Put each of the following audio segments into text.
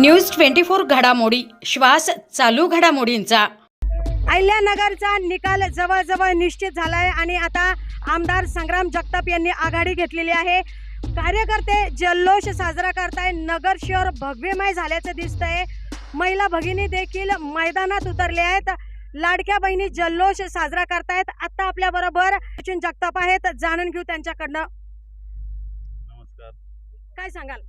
News twenty four घडामोडी. श्वास चालू घडामोडींचा. अहिल्यानगरचा निकाल जवळजवळ निश्चित झालाय आणि आता आमदार संग्राम जगताप यांनी आघाडी घेतलेली आहे. कार्यकर्ते जल्लोष साजरा करताय. नगर शहर भव्यमय झाल्याचं दिसतंय. महिला भगिनी देखील मैदानात उतरले आहेत. लाडक्या बहिणी जल्लोष साजरा करतायत. आता आपल्या बरोबर सचिन जगताप आहेत. जाणून घेऊ त्यांच्याकडनं. नमस्कार. काय सांगाल?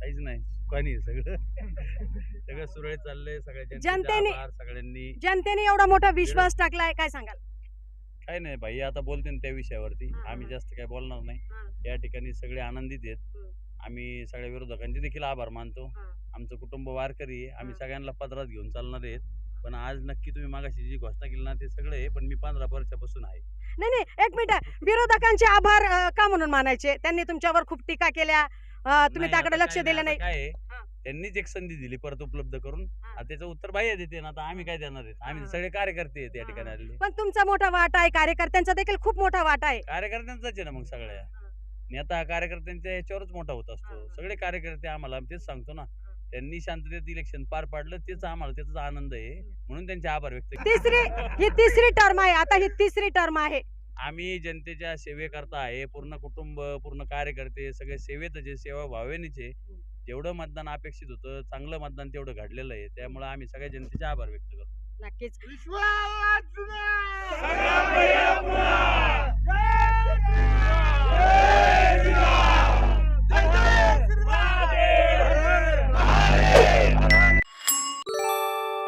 काहीच नाही. सुखानी सगळं. सगळं सुरळीत चाललंय सगळ्या जनतेने- सगळ्यांनी जनतेने एवढा मोठा विश्वास टाकलाय काय सांगाल? काय नाही भाई आता बोलते ना त्या विषयावरती. हा, आम्ही. जास्त काय बोलणार हा. नाही या ठिकाणी सगळे आनंदित आहेत. हम्म. आम्ही सगळ्या विरोधकांचे देखील आभार मानतो. हा. आमचं कुटुंब वारकरी आहे. आम्ही हा. सगळ्यांना पदरात घेऊन चालणार आहेत. पण आज नक्की तुम्ही मागाशी जी घोषणा केली ना ते सगळे आहे. पण मी पंधरा वर्षापासून आहे. नाही नाही एक मिनिट. विरोधकांचे आभार अ, का म्हणून मानायचे? त्यांनी तुमच्यावर खूप टीका केल्या. तुम्ही त्याकडे लक्ष दिलं नाही. काय आहे, हा. त्यांनीच एक संधी दिली परत उपलब्ध करून. हा. आता त्याचं उत्तर बाह्य देते ना आता आम्ही काय देणार आहेत? आम्ही हा. सगळे कार्यकर्ते आहेत या हा. ठिकाणी आलेले. पण तुमचा मोठा वाटा आहे कार्यकर्त्यांचा देखील खूप मोठा वाटा आहे. कार्यकर्त्यांचाच आहे ना मग सगळ्या. नेता हा कार्यकर्त्यांच्या याच्यावरच मोठा होत असतो. सगळे कार्यकर्ते आम्हाला आम्ही तेच सांगतो ना. त्यांनी शांततेत इलेक्शन पार पाडलं तेच आम्हाला त्याचा आनंद आहे. म्हणून त्यांचे आभार व्यक्त केले. तिसरी ही तिसरी टर्म आहे. आता ही तिसरी टर्म आहे. आम्ही जनतेच्या सेवेकरता आहे पूर्ण कुटुंब पूर्ण कार्यकर्ते सगळे सेवेत जे सेवा भावेनीचे जेवढं मतदान अपेक्षित होतं चांगलं मतदान तेवढं घडलेलं आहे. त्यामुळे आम्ही सगळ्या जनतेचे आभार व्यक्त करतो. नक्कीच.